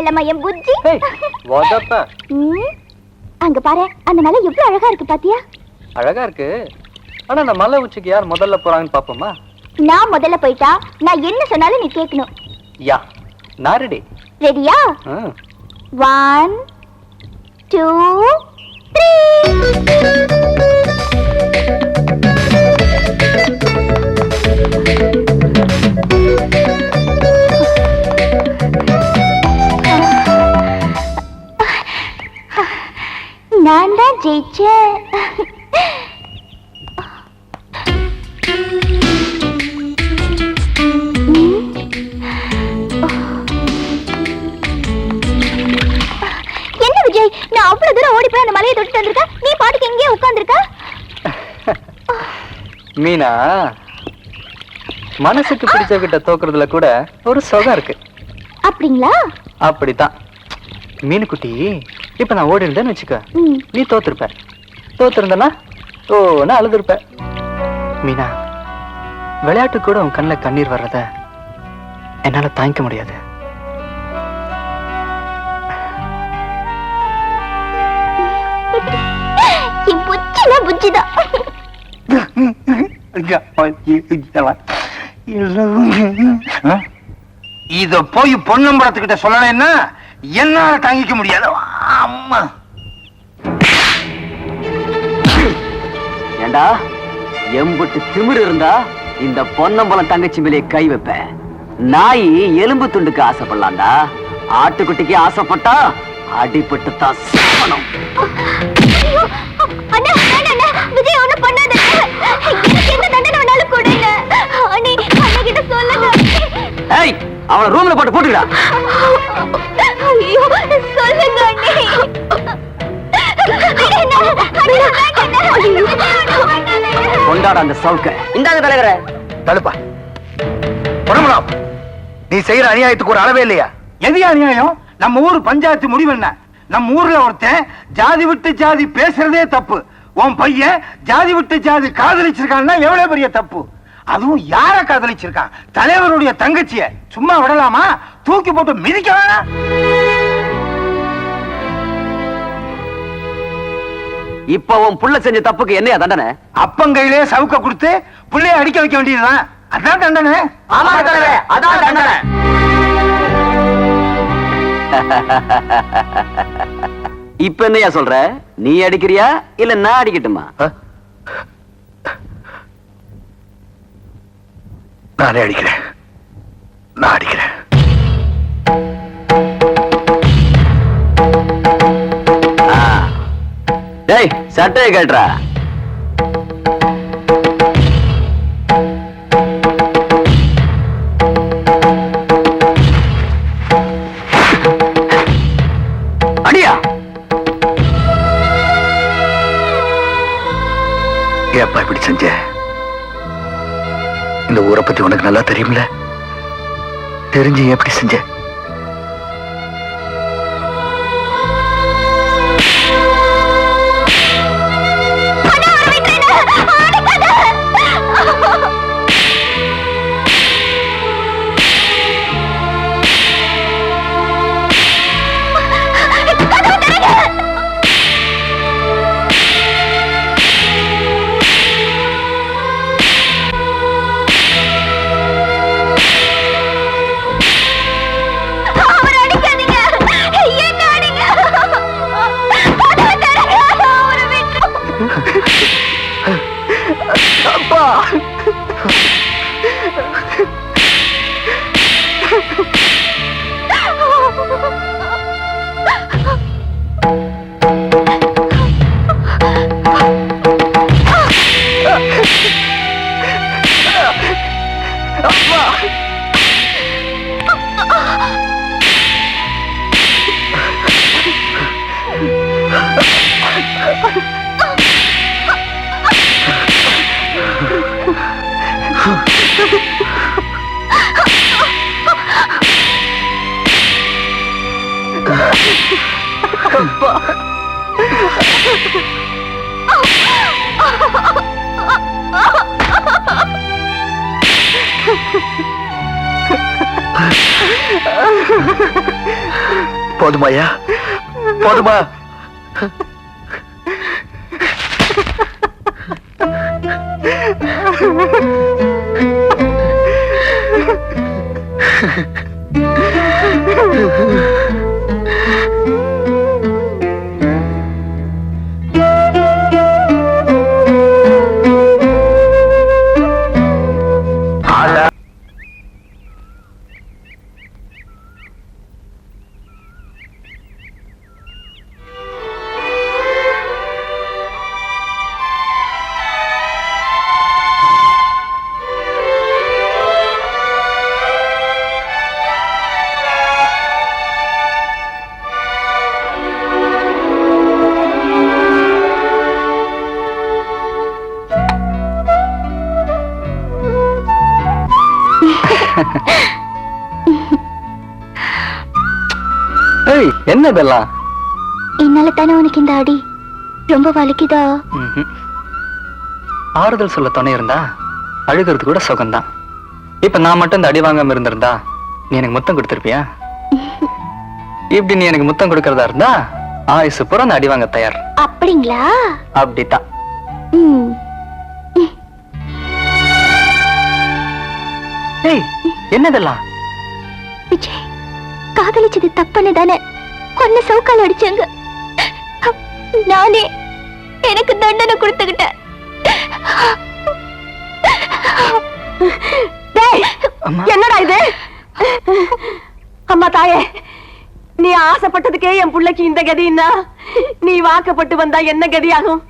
என் புஜ்ஜி அங்க பாரு அந்த மலை எவ்வளவு அழகா இருக்கு பாத்தியா? அழகா இருக்கு. ஆனா அந்த மலை உச்சிக்கு யார் முதல்ல போறாங்கன்னு பாப்போமா நான் முதல்ல போயிட்டா நான் என்ன சொன்னாலும் நீ கேட்கணும். யா நான் ரெடி ரெடியா ஒன் டூ த்ரீ ஓடி போய் அந்த மலையை தொட்டு வந்திருக்கேன் நீ பாட்டுக்கு எங்கேயே உட்கார்ந்திருக்க? மீனா மனசுக்கு பிடிச்சவகிட்ட தோக்குறதுல கூட ஒரு சுகம் இருக்கு. அப்படிங்களா? அப்படித்தான். மீனுக்குட்டி இப்ப நான் ஓடி இருந்தேன்னு வச்சுக்க. நீ தோத்துருப்ப. தோத்துருந்தனா ஓன்னு அழுதுருப்ப. மீனா விளையாட்டு கூட உன் கண்ணில் கண்ணீர் வர்றத என்னால தாங்கிக்க முடியாது. புச்சிதான் இத போய் பொன்னம்பலத்துக்கிட்ட சொல்லலைன்னா என்னால தாங்கிக்க முடியாது. அம்மா. ஏண்டா? எம்புட்டு திமிரு இருந்தா இந்த பொன்னம்பலம் தங்கச்சி மேலே கை வைப்பேன் நாய் எலும்பு துண்டுக்கு ஆசைப்படலாம்டா. ஆட்டுக்குட்டிக்கு ஆசைப்பட்டா அடிபட்டு தான் சாவணும் ஐயோ, அண்ணா, அண்ணா, அண்ணா, விஜய் ஒண்ணும் பண்ணாத. எனக்கு என்ன தண்டனை வேணாலும் கொடுங்க. அண்ணி, அண்ணகிட்ட சொல்லுங்க. ஏய் அவனை ரூம்ல போட்டு போட்டுடா ஐயோ, சொல்லுங்க அண்ணி. கொண்டாட அந்த சவுக்க இந்தாங்க தலைவரே தடுப்பா பொன்னம்பலம் நீ செய்யற அநியாயத்துக்கு ஒரு அளவே இல்லையா எது அநியாயம் நம்ம ஊர் பஞ்சாயத்து முடிவு என்ன நம்ம ஊர்ல ஒருத்தன் ஜாதி விட்டு ஜாதி பேசுறதே தப்பு. உன் பையன் ஜாதி விட்டு ஜாதி காதலிச்சிருக்கான்னா எவ்வளவு பெரிய தப்பு? அதுவும் யார காதலிச்சிருக்கான் தலைவருடைய தங்கச்சிய சும்மா விடலாமா? தூக்கி போட்டு மிதிக்க வேணாம் இப்ப உன் புள்ள செஞ்ச தப்புக்கு என்னையா தண்டனை? அப்பங்கையிலே சவுக்க கொடுத்து புள்ளைய அடிக்க வைக்க வேண்டியதுதான். அதான் தண்டனை. அதான் தண்டனை. இப்ப என்னையா சொல்ற? நீ அடிக்கிறியா? இல்ல நான் அடிக்கட்டுமா? நானே அடிக்கிறேன். நான் அடிக்கிறேன். டேய் சட்டையை கேட்டுறா. அடியா. ஏப்பா இப்படி செஞ்ச? இந்த ஊரை பத்தி உனக்கு நல்லா தெரியும்ல? தெரிஞ்சு எப்படி செஞ்சேன் 우! పోదుమాయా పోదుమా Ha ha ha. என்ன இதெல்லாம் என்னால தானே உனக்கு இந்த அடி? ரொம்ப வலிக்குதா. ஆறுதல் சொல்ல துணை இருந்தா அழுகிறது கூட சுகம்தான். இப்ப நான் மட்டும் இந்த அடி வாங்காம இருந்திருந்தா நீ எனக்கு முத்தம் கொடுத்திருப்பியா? இப்படி நீ எனக்கு முத்தம் கொடுக்கறதா இருந்தா ஆயுசு பூரா அந்த அடி வாங்க தயார். அப்படிங்களா? அப்படித்தான். என்னதெல்லாம்? காதலிச்சது தப்புன்னு தானே கொன்ன சவுக்கால் அடிச்சாங்க. நானே எனக்கு தண்டனை கொடுத்துக்கிட்டேன். அம்மா. என்னடா இது? அம்மா தாயே நீ ஆசைப்பட்டதுக்கே என் புள்ளைக்கு இந்த கதின்னா நீ வாக்கப்பட்டு வந்தா என்ன கதியாகும்?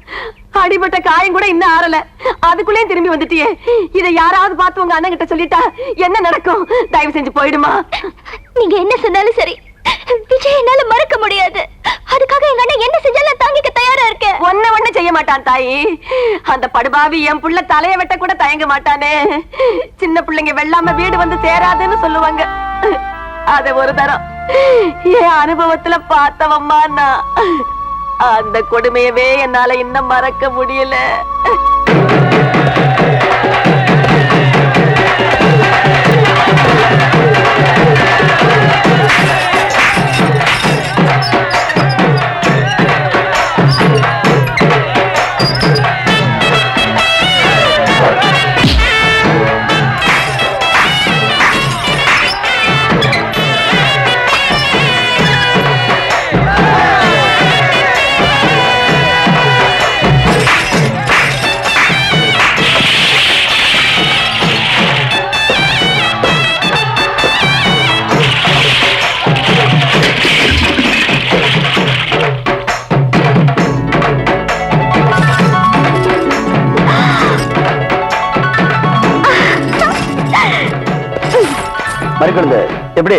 அடிபட்ட காயம் கூட இன்னும் ஆறல. அதுக்குள்ளே திரும்பி வந்துட்டியே. இதை யாராவது பார்த்து உங்க அண்ணன் கிட்ட சொல்லிட்டா என்ன நடக்கும்? தயவு செஞ்சு போயிடுமா. நீங்க என்ன சொன்னாலும் சரி. விஜய் என்னால மறக்க முடியாது. அதுக்காக எங்க அண்ணன் என்ன செஞ்சாலும் தாங்கிக்க தயாரா இருக்கேன். ஒன்ன ஒண்ணு செய்ய மாட்டான் தாயி. அந்த படுபாவி என் புள்ள தலைய வெட்ட கூட தயங்க மாட்டானே. சின்ன பிள்ளைங்க வெள்ளாம வீடு வந்து சேராதுன்னு சொல்லுவாங்க. அத ஒரு தரம் என் அனுபவத்துல பார்த்தவம்மா நான். அந்த கொடுமையவே என்னால இன்னும் மறக்க முடியல. மறுக்கணுது எப்படி?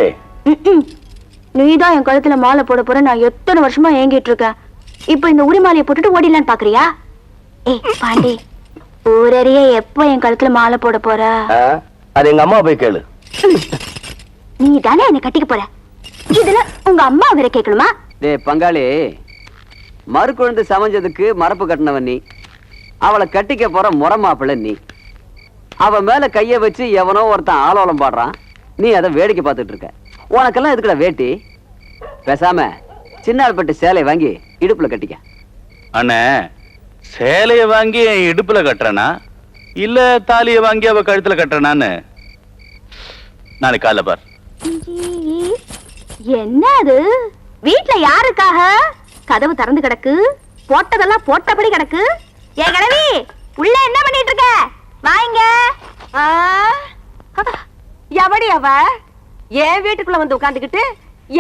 நீதான் என் கழுத்துல மாலை போட போற நான் எத்தனை வருஷமா ஏங்கிட்டு இருக்கேன். இப்ப இந்த உரி மாலையை போட்டுட்டு ஓடிடலான்னு பாக்குறியா? ஏய் பாண்டி ஊரறிய எப்போ என் கழுத்துல மாலை போட போற? அது எங்க அம்மா போய் கேளு. நீ தானே என்ன கட்டிக்க போற? இதுல உங்க அம்மா வேற கேட்கணுமா? டேய் பங்காளி மறுக்குழந்து சமைஞ்சதுக்கு மரப்பு கட்டினவன் நீ. அவளை கட்டிக்க போற முறை மாப்பிள்ளை நீ. அவ மேல கைய வச்சு எவனோ ஒருத்தன் ஆலோலம் பாடுறான். நீ அதை வேடிக்கை பார்த்துட்டு இருக்க. உனக்கெல்லாம் எதுக்குடா வேட்டி? பேசாம சின்னாள்பட்டு சேலை வாங்கி இடுப்புல கட்டிக்க. அண்ணே சேலைய வாங்கி என் இடுப்புல கட்டுறனா? இல்ல தாலிய வாங்கி அவ கழுத்துல கட்டுறனான்னு? நாளைக்கு காலைல பார். என்ன அது வீட்ல யாருக்காக? கதவு திறந்து கிடக்கு. போட்டதெல்லாம் போட்டபடி கிடக்கு. ஏ கிழவி உள்ள என்ன பண்ணிட்டு இருக்க? வாங்க. ஆ? எவடி அவ? என் வீட்டுக்குள்ள வந்து உட்கார்ந்துகிட்டு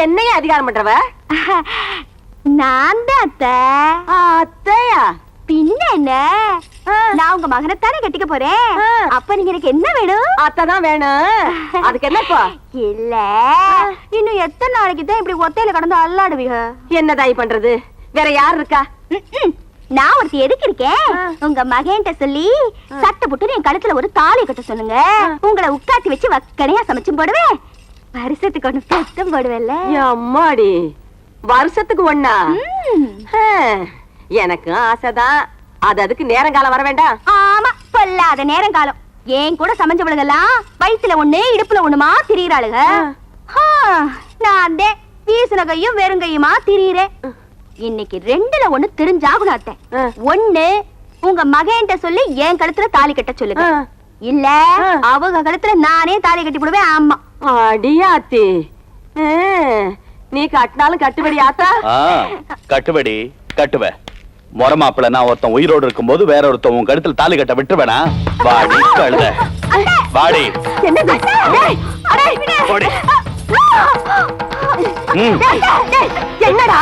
என்னைய அதிகாரம் பண்றவ? நான் தான் அத்தை. அத்தையா? பின்ன என்ன? நான் உங்க மகனைத்தானே கட்டிக்க போறேன். அப்ப நீங்க எனக்கு என்ன வேணும்? அத்தைதான் வேணும். அதுக்கு என்னப்பா இல்ல. இன்னும் எத்தனை நாளைக்கு தான் இப்படி ஒத்தையில கடந்து அல்லாடுவீங்க? என்ன தாய் பண்றது? வேற யார் இருக்கா. நான் ஒருத்தி எதுக்கு இருக்கேன். உங்க மகன்கிட்ட சொல்லி சட்டை போட்டு என் கழுத்துல ஒரு தாலி கட்ட சொல்லுங்க. உங்களை உட்காத்தி வச்சு வக்கனையா சமைச்சும் போடுவேன். வருஷத்துக்கு ஒண்ணு பெத்தம் போடுவேல்ல அம்மாடி. வருஷத்துக்கு ஒண்ணா? எனக்கும் ஆசைதான். அது அதுக்கு நேரங்காலம் வர வேண்டாம். ஆமா பொல்லாத நேரம் காலம் ஏன் கூட சமைஞ்சவளுகெல்லாம் வயித்துல ஒண்ணு இடுப்புல ஒண்ணுமா திரியிறாளுக நான் தான் வீசின கையும் வெறுங்கையுமா திரியிறே இன்னைக்கு ரெண்டுல ஒண்ணு தெரிஞ்சாகணும் அத்தை. ஒண்ணு உங்க மகன்கிட்ட சொல்லி என் கழுத்துல தாலி கட்ட சொல்லுங்க. இல்ல. அவங்க கழுத்துல நானே தாலி கட்டி போடுவேன் ஆமா அடியாத்தி நீ கட்டினாலும் கட்டுபடி ஆத்தா? ஆ, கட்டுபடி கட்டுவ. முறை மாப்பிள்ள நான் ஒருத்தன் உயிரோடு இருக்கும்போது வேற ஒருத்தன் உன் கழுத்துல தாலி கட்ட விட்டுவேனா வாடி கழுத. வாடி. என்னடா?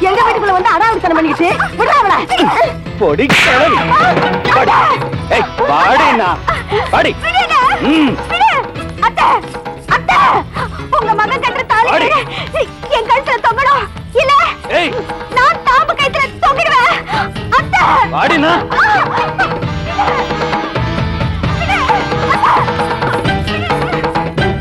எங்க வீட்டுக்குள்ள வந்து அடாவடித்தனம் பண்ணிக்கிட்டு விடுறாங்களா பொடி கிழவி ஏய் பாடினா பாடி ம். அத்தை அத்தை. உங்க மகன் கட்டுற தாலி என் கழுத்துல தொங்கணும். இல்ல நான் தாம்பு கழுத்துல தொங்கிடுவேன். அத்தை. பாடினா